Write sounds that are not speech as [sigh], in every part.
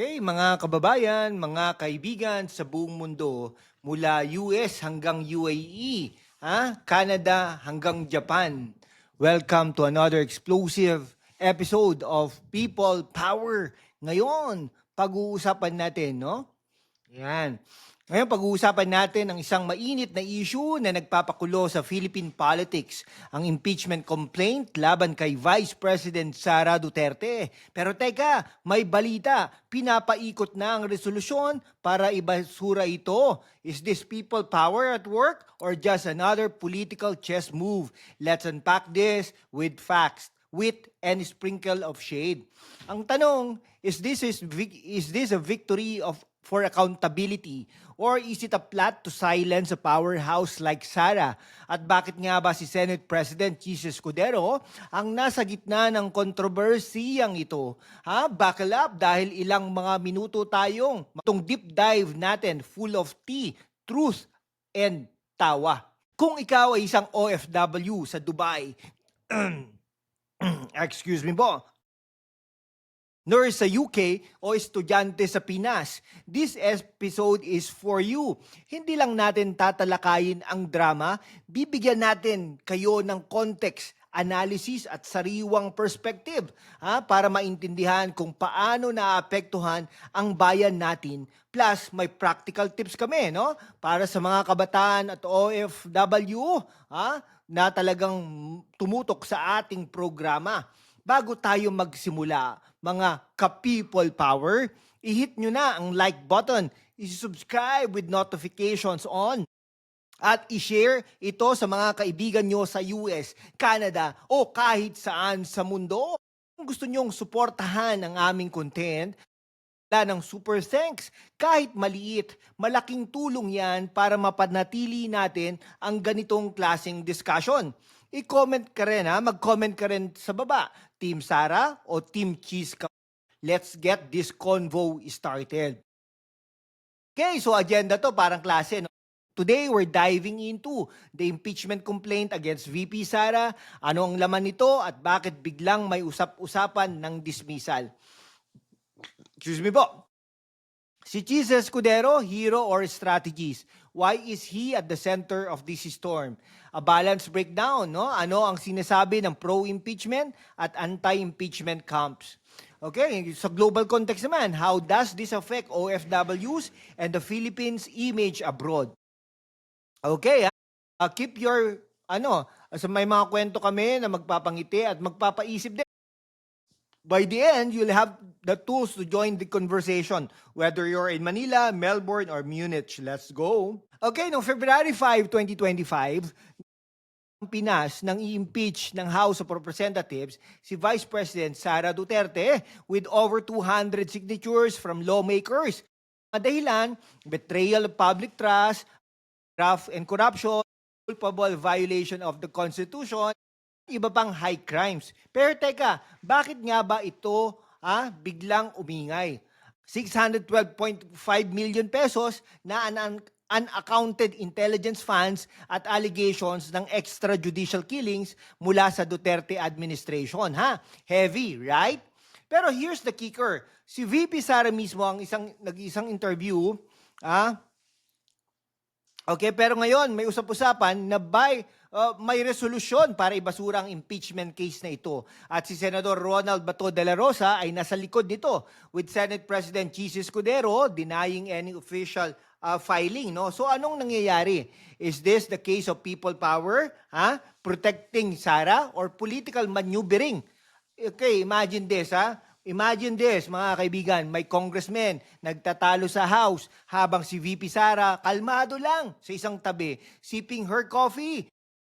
Okay, mga kababayan, mga kaibigan sa buong mundo, mula US hanggang UAE, ha? Canada hanggang Japan. Welcome to another explosive episode of People Power. Ngayon, pag-uusapan natin, no? Yan. Ngayon, pag-uusapan natin ang isang mainit na issue na nagpapakulo sa Philippine politics, ang impeachment complaint laban kay Vice President Sara Duterte. Pero teka, may balita, pinapaikot na ang resolusyon para ibasura ito. Is this people power at work or just another political chess move? Let's unpack this with facts wit and sprinkle of shade. Ang tanong, is this is, is this a victory of for accountability or is it a plot to silence a powerhouse like Sara? At bakit nga ba si Senate President Jesus Escudero ang nasa gitna ng kontrobersiyang ito? Ha? Buckle up dahil ilang mga minuto tayong itong deep dive natin full of tea, truth, and tawa. Kung ikaw ay isang OFW sa Dubai, [clears throat] excuse me po, nurse sa UK o estudyante sa Pinas. This episode is for you. Hindi lang natin tatalakayin ang drama, bibigyan natin kayo ng context, analysis at sariwang perspective ha, para maintindihan kung paano naapektuhan ang bayan natin. Plus, may practical tips kami no? para sa mga kabataan at OFW ha, na talagang tumutok sa ating programa. Bago tayo magsimula, mga ka-people power, i-hit nyo na ang like button, i-subscribe with notifications on, at i-share ito sa mga kaibigan nyo sa US, Canada, o kahit saan sa mundo. Kung gusto nyong suportahan ang aming content, wala ng super thanks. Kahit maliit, malaking tulong yan para mapanatili natin ang ganitong klaseng discussion. I-comment ka rin ha, mag-comment ka rin sa baba. Team Sara o Team Cheese ka. Let's get this convo started. Okay, so agenda to parang klase. No? Today, we're diving into the impeachment complaint against VP Sara, ano ang laman nito at bakit biglang may usap-usapan ng dismissal. Excuse me po. Si Cheese Escudero, hero or strategies? Why is he at the center of this storm? A balance breakdown, no? Ano ang sinasabi ng pro-impeachment at anti-impeachment camps? Okay, sa global context naman, how does this affect OFWs and the Philippines' image abroad? Okay, ah. Uh, keep your, ano, so may mga kwento kami na magpapangiti at magpapaisip din. By the end, you'll have the tools to join the conversation, whether you're in Manila, Melbourne, or Munich. Let's go. Okay, no February 5, 2025, ang Pinas nang i-impeach ng House of Representatives si Vice President Sara Duterte with over 200 signatures from lawmakers. Ang dahilan, betrayal of public trust, graft and corruption, culpable violation of the Constitution, iba pang high crimes. Pero teka, bakit nga ba ito ah, biglang umingay? 612.5 million pesos na un- unaccounted intelligence funds at allegations ng extrajudicial killings mula sa Duterte administration. Ha? Heavy, right? Pero here's the kicker. Si VP Sara mismo ang isang nag-isang interview, ah, Okay, pero ngayon may usap-usapan na by uh, may resolusyon para ibasura ang impeachment case na ito. At si Senador Ronald Bato de la Rosa ay nasa likod nito with Senate President Chis Escudero denying any official uh, filing, no? So anong nangyayari? Is this the case of people power, ha? Protecting Sara or political maneuvering? Okay, imagine this, ha? Imagine this, mga kaibigan, may congressman nagtatalo sa House habang si VP Sara kalmado lang sa isang tabi, sipping her coffee.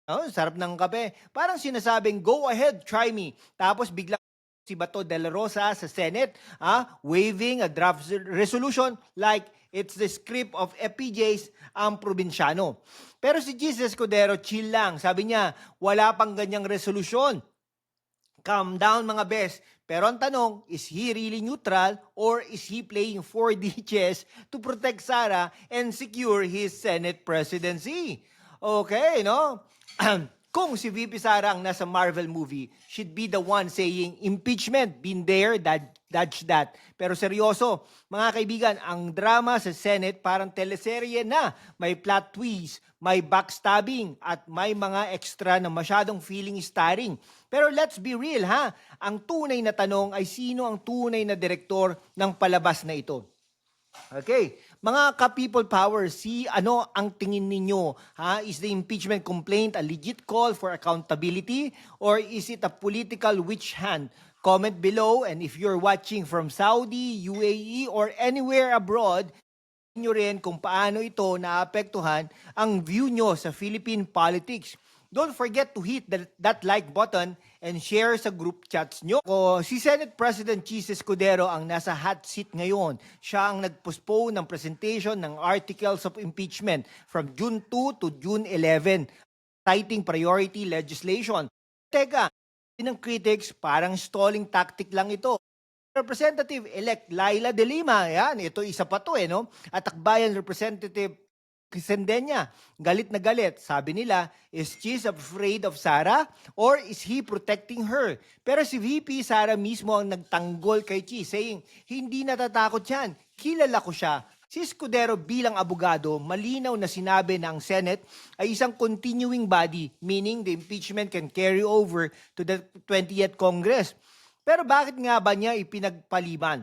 Oh, sarap ng kape. Parang sinasabing, go ahead, try me. Tapos bigla si Bato de la Rosa sa Senate, ah, waving a draft resolution like it's the script of FPJs ang probinsyano. Pero si Jesus Escudero, chill lang. Sabi niya, wala pang ganyang resolusyon. Calm down mga best. Pero ang tanong, is he really neutral or is he playing 4D chess [laughs] to protect Sara and secure his Senate presidency? Okay, no? [clears throat] Kung si VP Sara ang nasa Marvel movie, she'd be the one saying, impeachment, been there, that, dodge that. Pero seryoso, mga kaibigan, ang drama sa Senate parang teleserye na. May plot twist, may backstabbing, at may mga extra na masyadong feeling starring. Pero let's be real ha, ang tunay na tanong ay sino ang tunay na direktor ng palabas na ito? Okay. Mga ka-people power, si ano ang tingin ninyo? Ha? Is the impeachment complaint a legit call for accountability or is it a political witch hunt? Comment below and if you're watching from Saudi, UAE or anywhere abroad, nyo rin kung paano ito naapektuhan ang view nyo sa Philippine politics. Don't forget to hit that, that like button and share sa group chats nyo. O, si Senate President Chis Escudero ang nasa hot seat ngayon. Siya ang nagpostpone ng presentation ng articles of impeachment from June 2 to June 11, citing priority legislation. Teka, ng critics, parang stalling tactic lang ito. Representative-elect Laila De Lima, yan, ito isa pa to eh, no? At Akbayan Representative Sendenya, galit na galit. Sabi nila, is Cheese afraid of Sara or is he protecting her? Pero si VP Sara mismo ang nagtanggol kay Cheese saying, hindi natatakot yan, kilala ko siya. Si Escudero bilang abogado, malinaw na sinabi na ang Senate ay isang continuing body, meaning the impeachment can carry over to the 20th Congress. Pero bakit nga ba niya ipinagpaliban?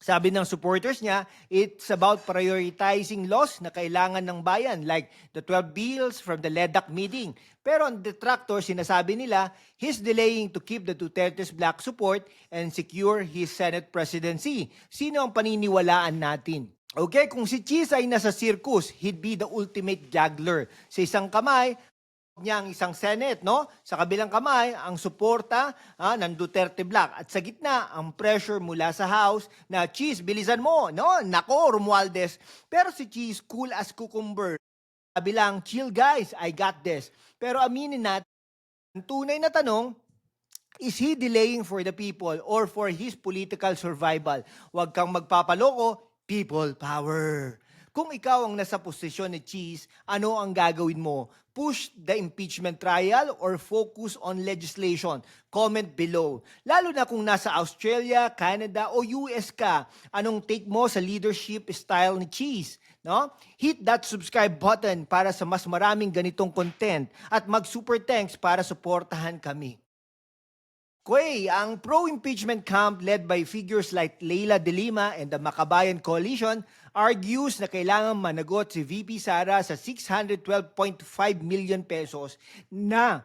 Sabi ng supporters niya, it's about prioritizing laws na kailangan ng bayan like the 12 bills from the LEDAC meeting. Pero ang detractors, sinasabi nila, he's delaying to keep the Duterte's black support and secure his Senate presidency. Sino ang paniniwalaan natin? Okay, kung si Cheese ay nasa circus, he'd be the ultimate juggler. Sa isang kamay, niya ang isang Senate, no? Sa kabilang kamay, ang suporta ah, ng Duterte Black. At sa gitna, ang pressure mula sa House na, Cheese, bilisan mo, no? Nako, Romualdez. Pero si Cheese, cool as cucumber. Sabi lang, chill guys, I got this. Pero aminin natin, ang tunay na tanong, is he delaying for the people or for his political survival? Huwag kang magpapaloko, people power. Kung ikaw ang nasa posisyon ni Cheese, ano ang gagawin mo? Push the impeachment trial or focus on legislation? Comment below. Lalo na kung nasa Australia, Canada o US ka, anong take mo sa leadership style ni Cheese? No? Hit that subscribe button para sa mas maraming ganitong content at mag-super thanks para suportahan kami. Kuway, ang pro-impeachment camp led by figures like Leila De Lima and the Makabayan Coalition argues na kailangan managot si VP Sara sa 612.5 million pesos na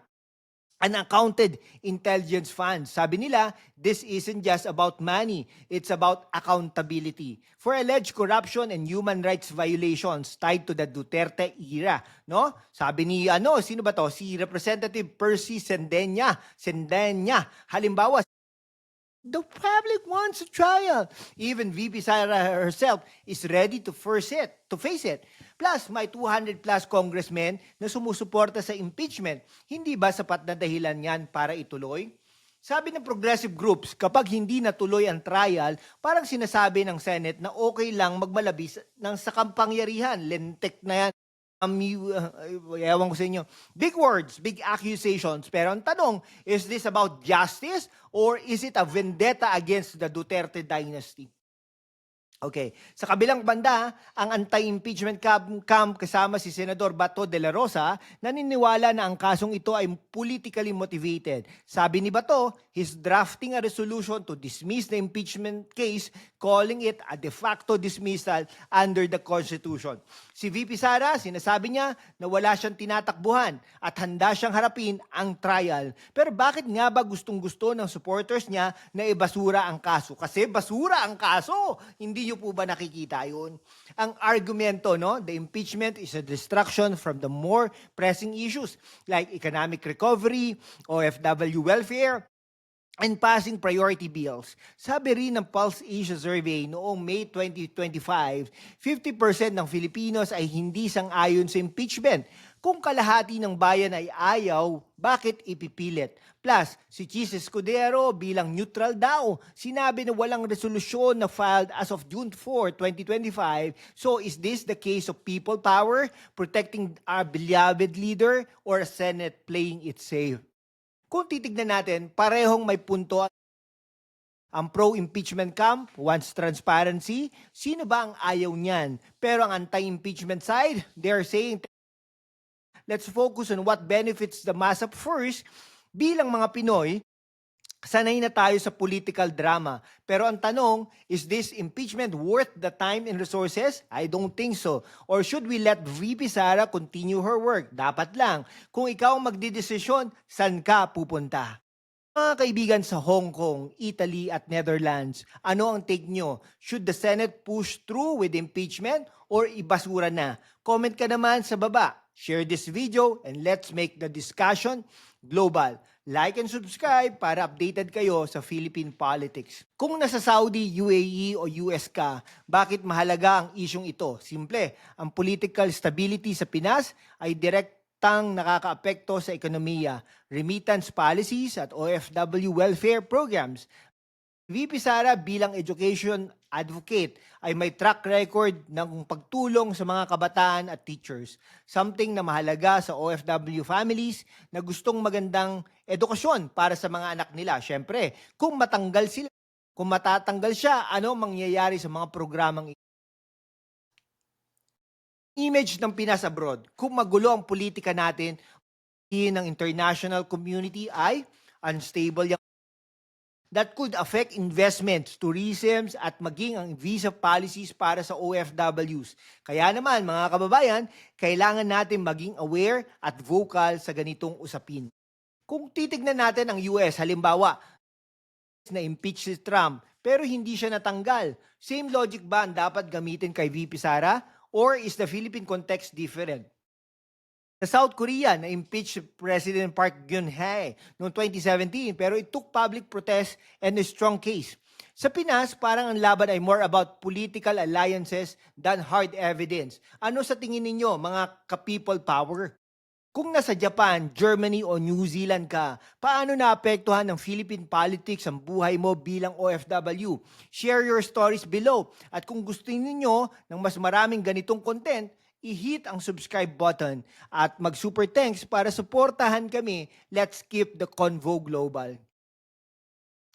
unaccounted intelligence funds. Sabi nila, this isn't just about money, it's about accountability for alleged corruption and human rights violations tied to the Duterte era, no? Sabi ni ano, sino ba to? Si Representative Percy Sendenya, Sendenya. Halimbawa, The public wants a trial. Even VP Sara herself is ready to face it, to face it. Plus, may 200 plus congressmen na sumusuporta sa impeachment. Hindi ba sapat na dahilan yan para ituloy? Sabi ng progressive groups, kapag hindi natuloy ang trial, parang sinasabi ng Senate na okay lang magmalabis ng sa kampangyarihan. Lentek na yan. Um, you, uh, ewan ko sa inyo. Big words, big accusations. Pero ang tanong, is this about justice or is it a vendetta against the Duterte dynasty? Okay. Sa kabilang banda, ang anti-impeachment camp, camp kasama si Senador Bato de la Rosa naniniwala na ang kasong ito ay politically motivated. Sabi ni Bato, he's drafting a resolution to dismiss the impeachment case calling it a de facto dismissal under the Constitution. Si VP Sara, sinasabi niya na wala siyang tinatakbuhan at handa siyang harapin ang trial. Pero bakit nga ba gustong-gusto ng supporters niya na ibasura ang kaso? Kasi basura ang kaso. Hindi niyo po ba nakikita yun? Ang argumento, no? The impeachment is a distraction from the more pressing issues like economic recovery, OFW welfare, and passing priority bills. Sabi rin ng Pulse Asia Survey noong May 2025, 50% ng Filipinos ay hindi sang-ayon sa impeachment. Kung kalahati ng bayan ay ayaw, bakit ipipilit? Plus, si Chis Escudero bilang neutral daw, sinabi na walang resolusyon na filed as of June 4, 2025. So is this the case of people power, protecting our beloved leader, or Senate playing it safe? Kung titignan natin, parehong may punto ang pro-impeachment camp wants transparency. Sino ba ang ayaw niyan? Pero ang anti-impeachment side, they're saying, let's focus on what benefits the mass up first. Bilang mga Pinoy, sanay na tayo sa political drama. Pero ang tanong, is this impeachment worth the time and resources? I don't think so. Or should we let VP Sara continue her work? Dapat lang. Kung ikaw ang magdidesisyon, saan ka pupunta? Mga kaibigan sa Hong Kong, Italy at Netherlands, ano ang take nyo? Should the Senate push through with impeachment or ibasura na? Comment ka naman sa baba. Share this video and let's make the discussion global. Like and subscribe para updated kayo sa Philippine politics. Kung nasa Saudi, UAE o US ka, bakit mahalaga ang isyong ito? Simple, ang political stability sa Pinas ay direct tang nakakaapekto sa ekonomiya, remittance policies at OFW welfare programs. VP Sara bilang education advocate ay may track record ng pagtulong sa mga kabataan at teachers. Something na mahalaga sa OFW families na gustong magandang edukasyon para sa mga anak nila. Siyempre, kung matanggal sila, kung matatanggal siya, ano ang mangyayari sa mga programang image ng Pinas abroad. Kung magulo ang politika natin, ng international community ay unstable yung that could affect investments, tourism at maging ang visa policies para sa OFWs. Kaya naman mga kababayan, kailangan natin maging aware at vocal sa ganitong usapin. Kung titignan natin ang US, halimbawa, na impeach si Trump pero hindi siya natanggal. Same logic ba ang dapat gamitin kay VP Sara? Or is the Philippine context different? Sa South Korea, na-impeach si President Park Geun-hye noong 2017 pero it took public protest and a strong case. Sa Pinas, parang ang laban ay more about political alliances than hard evidence. Ano sa tingin ninyo, mga ka-people power? Kung nasa Japan, Germany o New Zealand ka, paano naapektuhan ng Philippine politics ang buhay mo bilang OFW? Share your stories below. At kung gusto niyo ng mas maraming ganitong content, i-hit ang subscribe button at mag-super thanks para suportahan kami. Let's keep the convo global.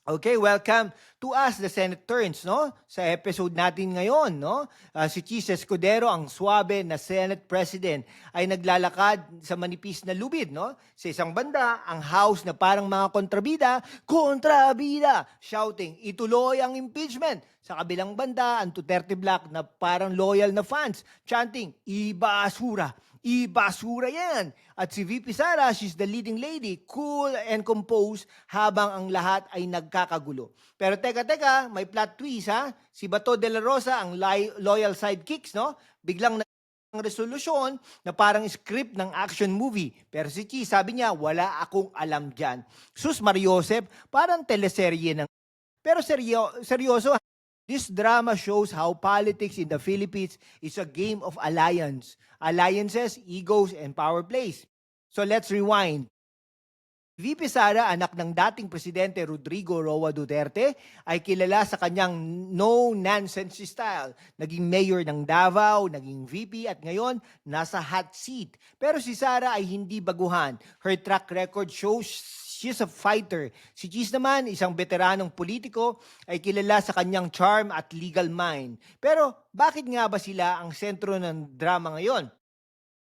Okay, welcome to us, the Senate Turns, no? Sa episode natin ngayon, no? Ah, si Chis Escudero, ang swabe na Senate President, ay naglalakad sa manipis na lubid, no? Sa isang banda, ang House na parang mga kontrabida, kontrabida, shouting, ituloy ang impeachment. Sa kabilang banda, ang Duterte Black na parang loyal na fans, chanting, ibasura, ibasura yan. At si VP Sara, she's the leading lady, cool and composed habang ang lahat ay nagkakagulo. Pero teka, teka, may plot twist ha. Si Bato de la Rosa, ang loyal sidekicks, no? Biglang ang resolusyon na parang script ng action movie. Pero si Chi, sabi niya, wala akong alam dyan. Sus Mariosep, parang teleserye ng... Pero seryo, seryoso, This drama shows how politics in the Philippines is a game of alliance. Alliances, egos, and power plays. So let's rewind. VP Sara, anak ng dating presidente Rodrigo Roa Duterte, ay kilala sa kanyang no-nonsense style. Naging mayor ng Davao, naging VP at ngayon nasa hot seat. Pero si Sara ay hindi baguhan. Her track record shows she's a fighter. Si Cheese naman, isang veteranong politiko, ay kilala sa kanyang charm at legal mind. Pero bakit nga ba sila ang sentro ng drama ngayon?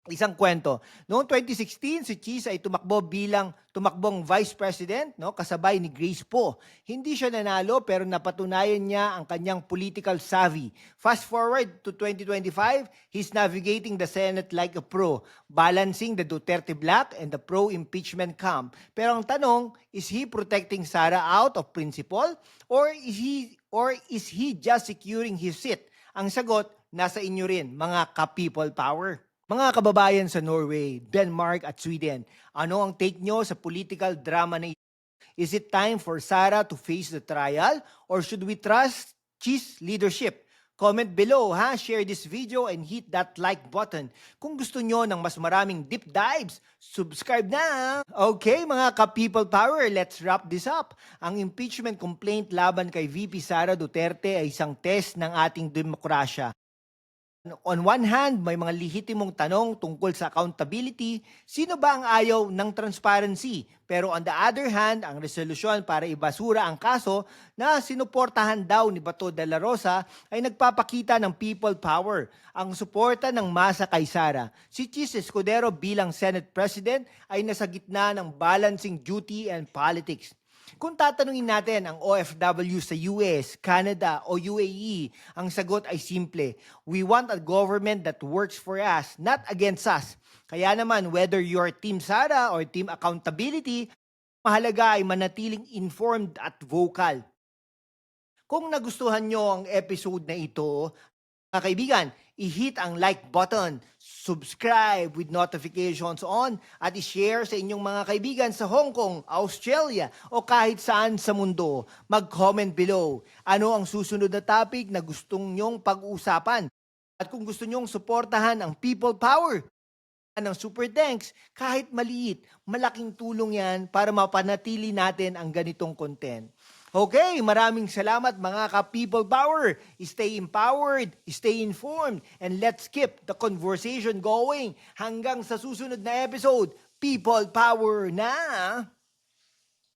Isang kwento. Noong 2016, si Cheese ay tumakbo bilang tumakbong vice president, no, kasabay ni Grace Poe. Hindi siya nanalo pero napatunayan niya ang kanyang political savvy. Fast forward to 2025, he's navigating the Senate like a pro, balancing the Duterte black and the pro-impeachment camp. Pero ang tanong, is he protecting Sara out of principle or is he or is he just securing his seat? Ang sagot, nasa inyo rin, mga ka-people power. Mga kababayan sa Norway, Denmark at Sweden, ano ang take nyo sa political drama na ito? Is it time for Sara to face the trial or should we trust Chi's leadership? Comment below ha, share this video and hit that like button. Kung gusto nyo ng mas maraming deep dives, subscribe na! Okay mga ka-people power, let's wrap this up. Ang impeachment complaint laban kay VP Sara Duterte ay isang test ng ating demokrasya. On one hand, may mga lehitimong tanong tungkol sa accountability, sino ba ang ayaw ng transparency? Pero on the other hand, ang resolusyon para ibasura ang kaso na sinuportahan daw ni Bato de la Rosa ay nagpapakita ng people power, ang suporta ng masa kay Sara. Si Chis Escudero bilang Senate President ay nasa gitna ng balancing duty and politics. Kung tatanungin natin ang OFW sa US, Canada o UAE, ang sagot ay simple. We want a government that works for us, not against us. Kaya naman, whether you're Team Sara or Team Accountability, mahalaga ay manatiling informed at vocal. Kung nagustuhan nyo ang episode na ito, mga kaibigan, i-hit ang like button, subscribe with notifications on, at i-share sa inyong mga kaibigan sa Hong Kong, Australia, o kahit saan sa mundo. Mag-comment below. Ano ang susunod na topic na gustong nyong pag-uusapan? At kung gusto nyong suportahan ang people power, ng super thanks, kahit maliit, malaking tulong yan para mapanatili natin ang ganitong content. Okay, maraming salamat mga ka-people power. Stay empowered, stay informed, and let's keep the conversation going hanggang sa susunod na episode. People power na!